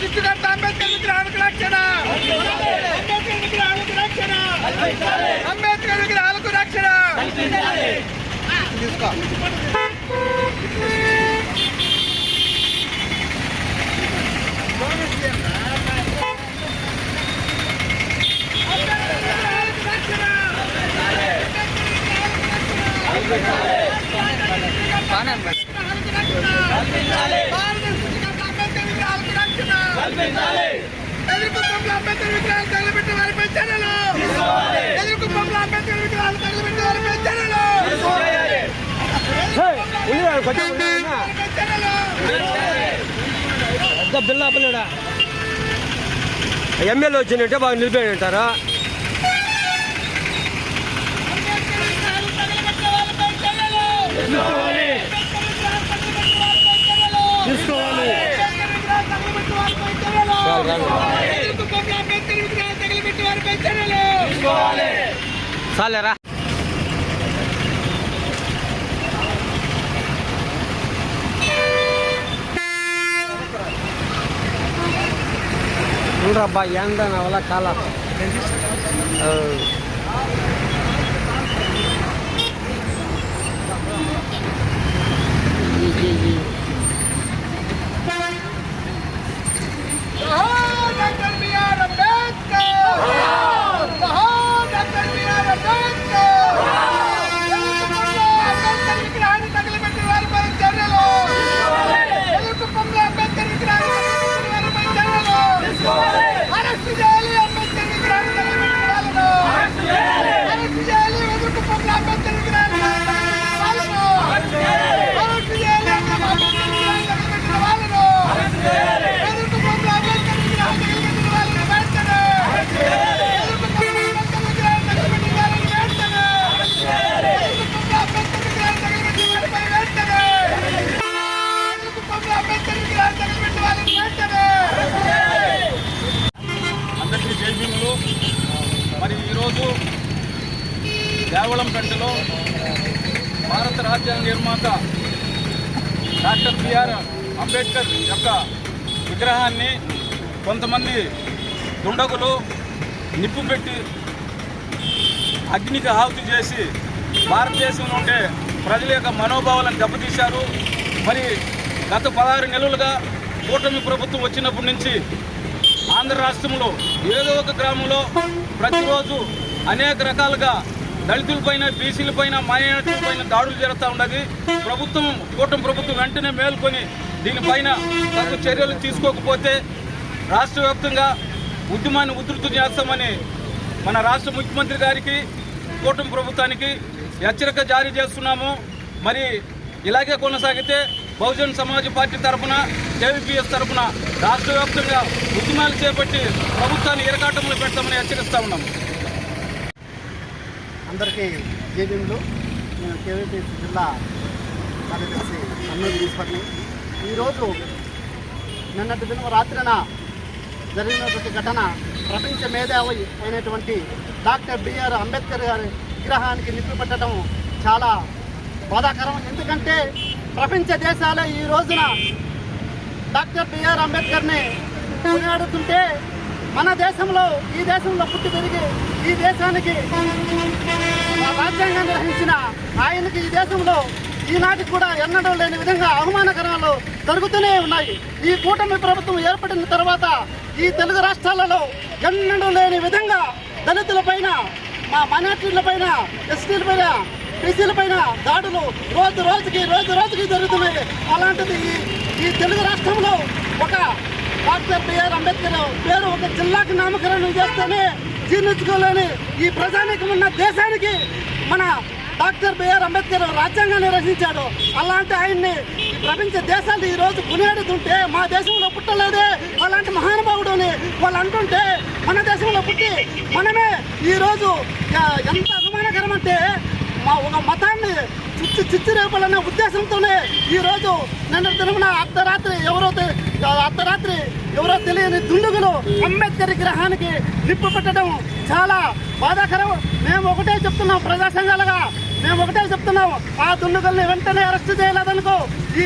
సృష్టికర్త అంబేద్కర్ విగ్రహానికి రక్షణ. అంబేద్కర్ విగ్రహానికి రక్షణ. అంబేద్కర్ విగ్రహాలకు రక్షణ. కల్పించాలి ఎదుర్కొప్పంలో అంబేద్కర్ విగ్రహాలు తగలబెట్టిన ఎదుర్కొప్పంలో అంబేద్కర్ విగ్రహాలు తగలబెట్టిన పెద్ద బిల్ల పిల్లడా ఎమ్మెల్యే వచ్చినట్టే బాగా వారిపై చర్యలు తీసుకోవాలి తీసుకోవాలి అంబేద్కర్ విగ్రహాలు తగలబెట్టిన వారిపై చర్యలు చాలు, చాలు. ఎదుర్కొప్పంలో అంబేద్కర్ విగ్రహాలు తగలబెట్టిన వారిపై చర్యలు తీసుకోవాలి చాలేరా చూడబ్బా ఎండ నా వల్ల కాల ఆ. ఈ, ఈ, ఈ. జోహార్ డాక్టర్ బిఆర్ అంబేద్కర్ జోహార్ డాక్టర్ బిఆర్ అంబేద్కర్ ఎదుర్కొప్పంలో అంబేద్కర్ విగ్రహాన్ని తగలబెట్టిన వారిపై చర్యలు ఎదుర్కొప్పంలో అంబేద్కర్ విగ్రహాన్ని తగలబెట్టిన వారిపై చర్యలు అరెస్ట్ చేయాలి అంబేద్కర్ విగ్రహాన్ని తగలబెట్టిన వాళ్ళను అరెస్ట్ చేయాలి ఎదుర్కొప్పంలో అంబేద్కర్ విగ్రహాన్ని తగలబెట్టిన వాళ్ళను అరెస్ట్ చేయాలి అంబేద్కర్ విగ్రహాన్ని తగలబెట్టిన వాళ్ళను ఎదుర్కొప్పంలో అంబేద్కర్ విగ్రహాన్ని తగలబెట్టిన వాళ్ళని వెంటనే ఎదుర్కొప్పంలో అంబేద్కర్ విగ్రహాన్ని తగలబెట్టిన వాళ్ళని వెంటనే ఎదుర్కొప్పంలో అంబేద్కర్ విగ్రహాన్ని తగలబెట్టిన వారిపై వెంటనే ఎదుర్కొప్పంలో అంబేద్కర్ విగ్రహాన్ని తగలబెట్టిన వాళ్ళని వెంటనే అందరికీ జై భీములు మరి ఈరోజు దేవళంపేటలో భారత రాజ్యాంగ నిర్మాత డాక్టర్ బిఆర్ అంబేద్కర్ యొక్క విగ్రహాన్ని కొంతమంది దుండగులు నిప్పు పెట్టి అగ్నికి ఆహుతి చేసి భారతదేశంలో ఉండే ప్రజల యొక్క మనోభావాలను దెబ్బతీశారు. మరి గత పదహారు నెలలుగా కూటమి ప్రభుత్వం వచ్చినప్పటి నుంచి ఆంధ్ర రాష్ట్రంలో ఏదో ఒక గ్రామంలో ప్రతిరోజు అనేక రకాలుగా దళితులపైన బీసీలపైన మైనార్టీలపైన దాడులు జరుగుతూ ఉండదు. ప్రభుత్వం కూటమి ప్రభుత్వం వెంటనే మేల్కొని దీనిపైన తగు చర్యలు తీసుకోకపోతే రాష్ట్ర వ్యాప్తంగా ఉద్యమాన్ని ఉధృతం చేస్తామని మన రాష్ట్ర ముఖ్యమంత్రి గారికి కూటమి ప్రభుత్వానికి హెచ్చరిక జారీ చేస్తున్నాము. మరి ఇలాగే కొనసాగితే బహుజన్ సమాజ్ పార్టీ తరఫున జేవీపీఎస్ తరఫున రాష్ట్ర వ్యాప్తంగా ఉద్యమాలు చేపట్టి ప్రభుత్వాన్ని ఇరకాటంలో పెడతామని హెచ్చరిస్తా ఉన్నాము. అందరికీ జేబీఎంలు కేవీపీ జిల్లా కార్యదర్శి అన్నూరు ఈశ్వర్ని ఈరోజు నిన్నటి దిన రాత్రిన జరిగినటువంటి ఘటన ప్రపంచ మేధావి అయినటువంటి డాక్టర్ బిఆర్ అంబేద్కర్ గారి విగ్రహానికి నిప్పు పెట్టడం చాలా బాధాకరం. ఎందుకంటే ప్రపంచ దేశాలే ఈ రోజున డాక్టర్ బిఆర్ అంబేద్కర్ని కొనియాడుతుంటే మన దేశంలో ఈ దేశంలో పుట్టి పెరిగి ఈ దేశానికి రాజ్యాంగం నిర్వహించిన ఆయనకి ఈ దేశంలో ఈనాటికి కూడా ఎన్నడూ లేని విధంగా అవమానకరాలు జరుగుతూనే ఉన్నాయి. ఈ కూటమి ప్రభుత్వం ఏర్పడిన తర్వాత ఈ తెలుగు రాష్ట్రాలలో ఎన్నడూ లేని విధంగా దళితుల పైన మా మైనార్టీల పైన ఎస్టీల పైన బీసీల పైన దాడులు రోజు రోజుకి రోజు రోజుకి జరుగుతున్నాయి. అలాంటిది ఈ ఈ తెలుగు రాష్ట్రంలో ఒక డాక్టర్ బిఆర్ అంబేద్కర్ పేరు ఒక జిల్లాకి నామకరణం చేస్తేనే జీర్ణించుకోలేని ఈ ప్రజానికి ఉన్న దేశానికి మన డాక్టర్ బిఆర్ అంబేద్కర్ రాజ్యాంగాన్ని రచించాడు. అలాంటి ఆయన్ని ప్రపంచ దేశాలు ఈ రోజు కొనియాడుతుంటే మా దేశంలో పుట్టలేదే. అలాంటి మహానుభావుడు అని వాళ్ళు అంటుంటే మన దేశంలో పుట్టి మనమే ఈరోజు ఎంత అవమానకరం అంటే మా ఒక మతాన్ని చిచ్చు చిచ్చు రేపాలనే ఉద్దేశంతోనే ఈరోజు నిన్న తిరుగున అర్ధరాత్రి ఎవరో అర్ధరాత్రి ఎవరో తెలియని దుండుగులు అంబేద్కర్ విగ్రహానికి నిప్పు పెట్టడం చాలా బాధాకరం. మేము ఒకటే చెప్తున్నాం ప్రజా సంఘాలుగా మేము ఒకటే చెప్తున్నాము ఆ దుండగుల్ని వెంటనే అరెస్ట్ చేయలేదనుకో ఈ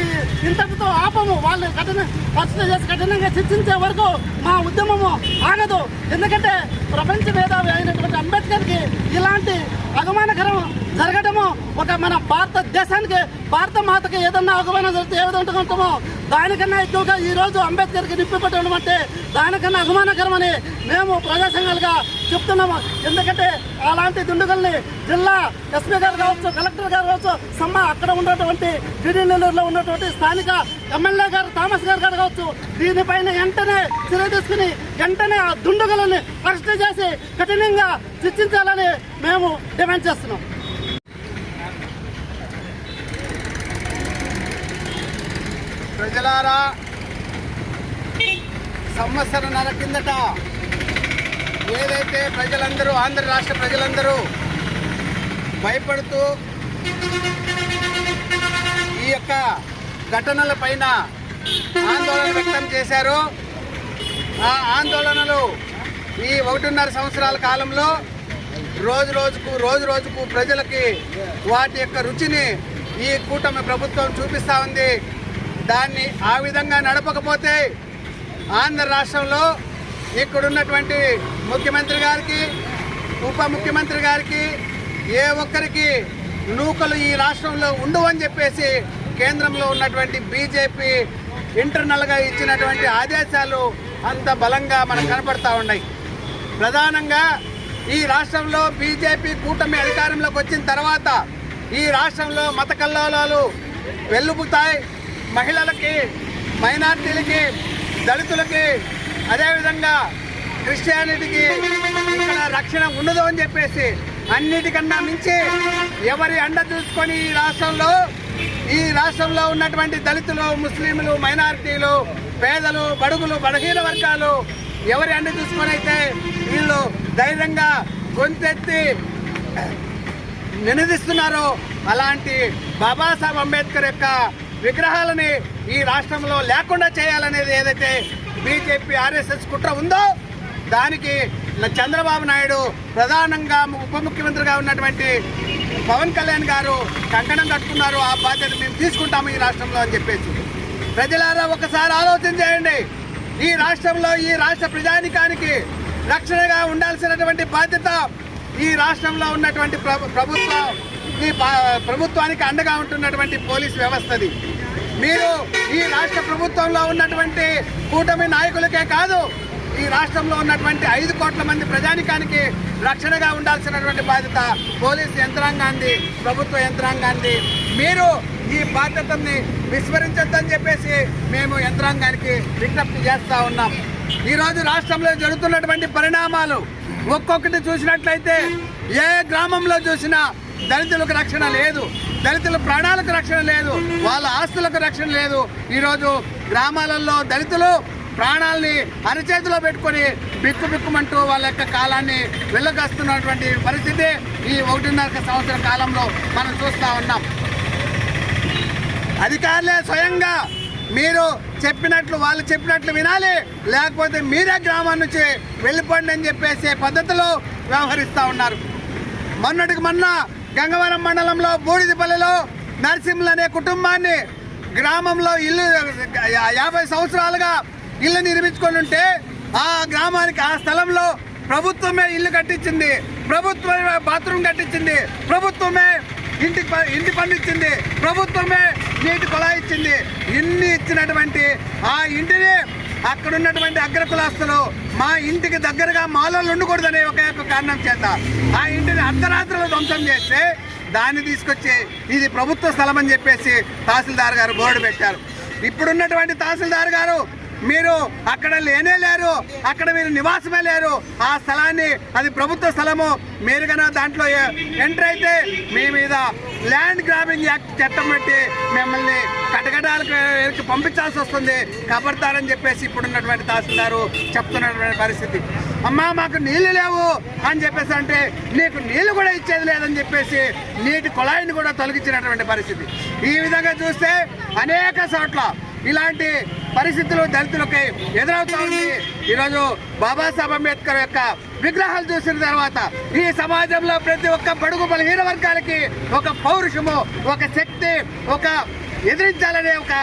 ఇంతటితో ఆపము. వాళ్ళు కఠిన అరెస్ట్ చేసి కఠినంగా శిక్షించే వరకు మా ఉద్యమము ఆగదు. ఎందుకంటే ప్రపంచ మేధావి అయినటువంటి అంబేద్కర్కి ఇలాంటి అగమానకరం జరగడము ఒక మన భారతదేశానికి భారత మాతకి ఏదన్నా అవగాహన జరిగితే ఏ విధంగా ఉంటామో దానికన్నా ఎక్కువగా ఈ రోజు అంబేద్కర్కి నిప్పిపెట్టడం అంటే దానికన్నా అగమానకరమని మేము ప్రజా సంఘాలుగా చెప్తున్నాము. ఎందుకంటే అలాంటి దుండుగల్ని జిల్లా ఎస్పీ గారు కావచ్చు కలెక్టర్ గారు కావచ్చు సమ్మ అక్కడ ఉన్నటువంటి గిరి నెల్లూరులో ఉన్నటువంటి స్థానిక ఎమ్మెల్యే గారు థామస్ గారు గారు కావచ్చు దీనిపైన వెంటనే చర్య తీసుకుని వెంటనే ఆ దుండుగలని అరెస్ట్ చేసి కఠినంగా శిక్షించాలని మేము డిమాండ్ చేస్తున్నాం. ప్రజలారా సంవత్సరంన్నర కిందట ఏదైతే ప్రజలందరూ ఆంధ్ర రాష్ట్ర ప్రజలందరూ భయపడుతూ ఈ యొక్క ఘటనల పైన ఆందోళన వ్యక్తం చేశారు ఆ ఆందోళనలు ఈ ఒకటిన్నర సంవత్సరాల కాలంలో రోజు రోజుకు రోజు రోజుకు ప్రజలకి వాటి యొక్క రుచిని ఈ కూటమి ప్రభుత్వం చూపిస్తూ ఉంది. దాన్ని ఆ విధంగా నడపకపోతే ఆంధ్ర రాష్ట్రంలో ఇక్కడున్నటువంటి ముఖ్యమంత్రి గారికి ఉప ముఖ్యమంత్రి గారికి ఏ ఒక్కరికి నూకలు ఈ రాష్ట్రంలో ఉండవు అని చెప్పేసి కేంద్రంలో ఉన్నటువంటి బీజేపీ ఇంటర్నల్గా ఇచ్చినటువంటి ఆదేశాలు అంత బలంగా మనకు కనపడతా ఉన్నాయి. ప్రధానంగా ఈ రాష్ట్రంలో బీజేపీ కూటమి అధికారంలోకి వచ్చిన తర్వాత ఈ రాష్ట్రంలో మత కల్లోలాలు వెల్లుపుతాయి. మహిళలకి మైనార్టీలకి దళితులకి అదేవిధంగా క్రిస్టియానిటీకి ఇక్కడ రక్షణ ఉండదు అని చెప్పేసి అన్నిటికన్నా మించి ఎవరి అండ చూసుకొని ఈ రాష్ట్రంలో ఈ రాష్ట్రంలో ఉన్నటువంటి దళితులు ముస్లింలు మైనారిటీలు పేదలు బడుగులు బలహీన వర్గాలు ఎవరి అండ చూసుకొని అయితే వీళ్ళు ధైర్యంగా గొంతెత్తి నినదిస్తున్నారో అలాంటి బాబాసాహెబ్ అంబేద్కర్ యొక్క విగ్రహాలని ఈ రాష్ట్రంలో లేకుండా చేయాలనేది ఏదైతే బీజేపీ ఆర్ఎస్ఎస్ కుట్ర ఉందో దానికి చంద్రబాబు నాయుడు ప్రధానంగా ఉప ముఖ్యమంత్రిగా ఉన్నటువంటి పవన్ కళ్యాణ్ గారు కంకణం కట్టుకున్నారు. ఆ బాధ్యత మేము తీసుకుంటాము ఈ రాష్ట్రంలో అని చెప్పేసి. ప్రజలారా ఒకసారి ఆలోచన చేయండి. ఈ రాష్ట్రంలో ఈ రాష్ట్ర ప్రజానికానికి రక్షణగా ఉండాల్సినటువంటి బాధ్యత ఈ రాష్ట్రంలో ఉన్నటువంటి ప్రభు- ప్రభుత్వం ఈ ప్రభుత్వానికి అండగా ఉంటున్నటువంటి పోలీస్ వ్యవస్థది. మీరు ఈ రాష్ట్ర ప్రభుత్వంలో ఉన్నటువంటి కూటమి నాయకులకే కాదు ఈ రాష్ట్రంలో ఉన్నటువంటి ఐదు కోట్ల మంది ప్రజానికానికి రక్షణగా ఉండాల్సినటువంటి బాధ్యత పోలీస్ యంత్రాంగాన్ని ప్రభుత్వ యంత్రాంగాన్ని. మీరు ఈ బాధ్యతని విస్మరించొద్దని చెప్పేసి మేము యంత్రాంగానికి విజ్ఞప్తి చేస్తూ ఉన్నాం. ఈరోజు రాష్ట్రంలో జరుగుతున్నటువంటి పరిణామాలు ఒక్కొక్కటి చూసినట్లయితే ఏ గ్రామంలో చూసినా దళితులకు రక్షణ లేదు. దళితుల ప్రాణాలకు రక్షణ లేదు. వాళ్ళ ఆస్తులకు రక్షణ లేదు. ఈరోజు గ్రామాలలో దళితులు ప్రాణాలని అరచేతిలో పెట్టుకొని బిక్కు బిక్కుమంటూ వాళ్ళ యొక్క కాలాన్ని వెళ్ళగస్తున్నటువంటి పరిస్థితి ఈ ఒకటిన్నర సంవత్సర కాలంలో మనం చూస్తూ ఉన్నాం. అధికారులే స్వయంగా మీరు చెప్పినట్లు వాళ్ళు చెప్పినట్లు వినాలి. లేకపోతే మీరే గ్రామం నుంచి వెళ్ళిపోండి అని చెప్పేసి పద్ధతిలో వ్యవహరిస్తూ ఉన్నారు. మొన్నటికి మొన్న గంగవరం మండలంలో బూడిదిపల్లిలో నరసింహులు అనే కుటుంబాన్ని గ్రామంలో ఇల్లు యాభై సంవత్సరాలుగా ఇల్లు నిర్మించుకొని ఉంటే ఆ గ్రామానికి ఆ స్థలంలో ప్రభుత్వమే ఇల్లు కట్టించింది. ప్రభుత్వమే బాత్రూమ్ కట్టించింది. ప్రభుత్వమే ఇంటి ప- ఇంటి పండించింది ప్రభుత్వమే నీటి కుళాయి ఇచ్చింది. ఇన్ని ఇచ్చినటువంటి ఆ ఇంటిని అక్కడ ఉన్నటువంటి అగ్రకులాస్తులు మా ఇంటికి దగ్గరగా మాలలు ఉండకూడదనే ఒక యొక్క కారణం చేత ఆ ఇంటిని అర్ధరాత్రులు ధ్వంసం చేస్తే దాన్ని తీసుకొచ్చి ఇది ప్రభుత్వ స్థలం అని చెప్పేసి తహసీల్దార్ గారు బోర్డు పెట్టారు. ఇప్పుడున్నటువంటి తహసీల్దార్ గారు మీరు అక్కడ లేనే లేరు. అక్కడ మీరు నివాసమే లేరు. ఆ స్థలాన్ని అది ప్రభుత్వ స్థలము. మీరు కన్నా దాంట్లో ఎంటర్ అయితే మీ మీద ల్యాండ్ గ్రాబింగ్ యాక్ట్ చట్టం పెట్టి మిమ్మల్ని కటకటాలకు పంపించాల్సి వస్తుంది. కబడతారని చెప్పేసి ఇప్పుడున్నటువంటి తహసీల్దారు చెప్తున్నటువంటి పరిస్థితి. అమ్మా మాకు నీళ్ళు లేవు అని చెప్పేసి అంటే నీకు నీళ్ళు కూడా ఇచ్చేది లేదని చెప్పేసి నీటి కుళాయిని కూడా తొలగించినటువంటి పరిస్థితి. ఈ విధంగా చూస్తే అనేక చోట్ల ఇలాంటి పరిస్థితులు దళితులకి ఎదురవుతా ఉంది. ఈరోజు బాబాసాహెబ్ అంబేద్కర్ యొక్క విగ్రహాలు చూసిన తర్వాత ఈ సమాజంలో ప్రతి ఒక్క బడుగు బలహీన వర్గాలకి ఒక పౌరుషము ఒక శక్తి ఒక ఎదిరించాలనే ఒక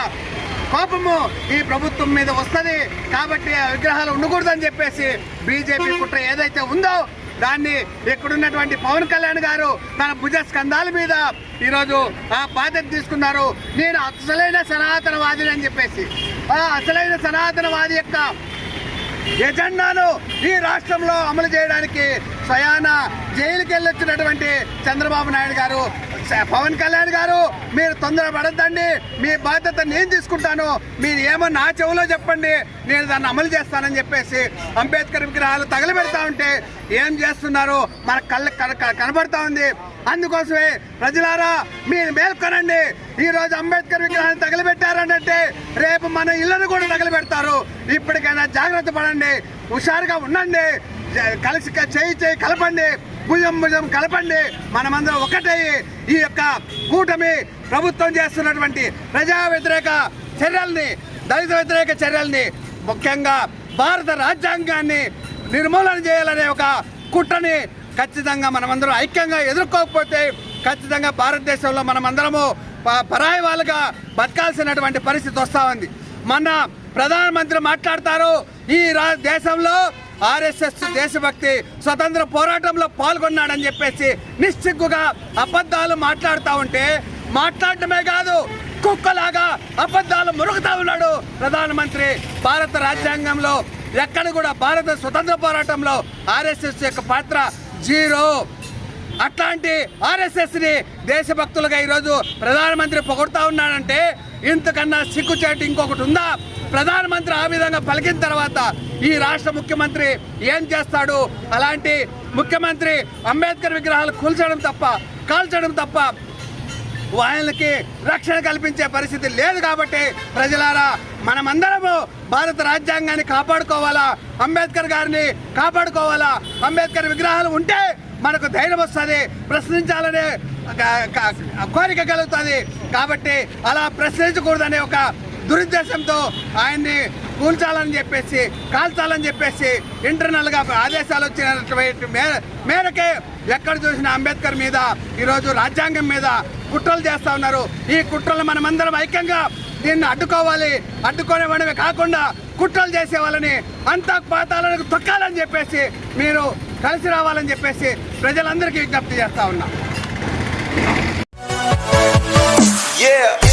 కోపము ఈ ప్రభుత్వం మీద వస్తుంది. కాబట్టి ఆ విగ్రహాలు ఉండకూడదని చెప్పేసి బీజేపీ కుట్ర ఏదైతే ఉందో దాన్ని ఇక్కడున్నటువంటి పవన్ కళ్యాణ్ గారు తన భుజ స్కంధాల మీద ఈరోజు ఆ బాధ్యత తీసుకున్నారు. నేను అసలైన సనాతనవాదిని అని చెప్పేసి. అసలైన సనాతనవాది యొక్క ఎజెండాను ఈ రాష్ట్రంలో అమలు చేయడానికి స్వయాన జైలుకి వెళ్ళొచ్చినటువంటి చంద్రబాబు నాయుడు గారు పవన్ కళ్యాణ్ గారు మీరు తొందర పడద్దండి మీ బాధ్యత నేను తీసుకుంటాను మీరు ఏమో నా చెవులో చెప్పండి నేను దాన్ని అమలు చేస్తానని చెప్పేసి అంబేద్కర్ విగ్రహాలు తగలబెడతా ఉంటే ఏం చేస్తున్నారు? మన కళ్ళ కన- కనబడతా ఉంది. అందుకోసమే ప్రజలారా మీరు మేల్కొనండి. ఈరోజు అంబేద్కర్ విగ్రహాన్ని తగిలిపెట్టారంటే రేపు మన ఇళ్ళను కూడా తగిలిపెడతారు. ఇప్పటికైనా జాగ్రత్త పడండి హుషారుగా ఉండండి కలిసి చేయి చేయి కలపండి భుజం భుజం కలపండి. మనమందరం ఒకటే ఈ యొక్క కూటమి ప్రభుత్వం చేస్తున్నటువంటి ప్రజా వ్యతిరేక చర్యల్ని దళిత వ్యతిరేక చర్యల్ని ముఖ్యంగా భారత రాజ్యాంగాన్ని నిర్మూలన చేయాలనే ఒక కుట్రని ఖచ్చితంగా మనమందరం ఐక్యంగా ఎదుర్కోకపోతే ఖచ్చితంగా భారతదేశంలో మనమందరము ప- పరాయి వాళ్ళుగా బతకాల్సినటువంటి పరిస్థితి వస్తూ ఉంది మన ప్రధానమంత్రి మాట్లాడతారు ఈ రా దేశంలో ఆర్ఎస్ఎస్ దేశభక్తి స్వతంత్ర పోరాటంలో పాల్గొన్నాడని చెప్పేసి నిశ్చిగ్గుగా అబద్ధాలు మాట్లాడుతూ ఉంటే మాట్లాడటమే కాదు కుక్కలాగా అబద్ధాలు మురుగుతా ఉన్నాడు ప్రధానమంత్రి. భారత రాజ్యాంగంలో ఎక్కడ కూడా భారత స్వతంత్ర పోరాటంలో ఆర్ఎస్ఎస్ యొక్క పాత్ర జీరో. అట్లాంటి ఆర్ఎస్ఎస్ని దేశభక్తులుగా ఈరోజు ప్రధానమంత్రి పొగడుతూ ఉన్నాడంటే ఇంతకన్నా సిగ్గుచేటు ఇంకొకటి ఉందా? ప్రధానమంత్రి ఆ విధంగా పలికిన తర్వాత ఈ రాష్ట్ర ముఖ్యమంత్రి ఏం చేస్తాడు? అలాంటి ముఖ్యమంత్రి అంబేద్కర్ విగ్రహాలు కూల్చడం తప్ప కాల్చడం తప్ప వాళ్ళకి రక్షణ కల్పించే పరిస్థితి లేదు కాబట్టి ప్రజలారా మనమందరము భారత రాజ్యాంగాన్ని కాపాడుకోవాలా? అంబేద్కర్ గారిని కాపాడుకోవాలా? అంబేద్కర్ విగ్రహాలు ఉంటే మనకు ధైర్యం వస్తుంది ప్రశ్నించాలనే కోరిక కలుగుతుంది. కాబట్టి అలా ప్రశ్నించకూడదనే ఒక దురుద్దేశంతో ఆయన్ని కూల్చాలని చెప్పేసి కాల్చాలని చెప్పేసి ఇంటర్నల్గా ఆదేశాలు వచ్చినటువంటి మే మేరకే ఎక్కడ చూసిన అంబేద్కర్ మీద ఈరోజు రాజ్యాంగం మీద కుట్రలు చేస్తూ ఉన్నారు. ఈ కుట్రలు మనమందరం ఐక్యంగా దీన్ని అడ్డుకోవాలి. అడ్డుకోనివ్వడమే కాకుండా కుట్రలు చేసేవాళ్ళని అంతా పాతాలను తొక్కాలని చెప్పేసి మీరు కలిసి రావాలని చెప్పేసి ప్రజలందరికీ విజ్ఞప్తి చేస్తూ ఉన్నా. Yeah.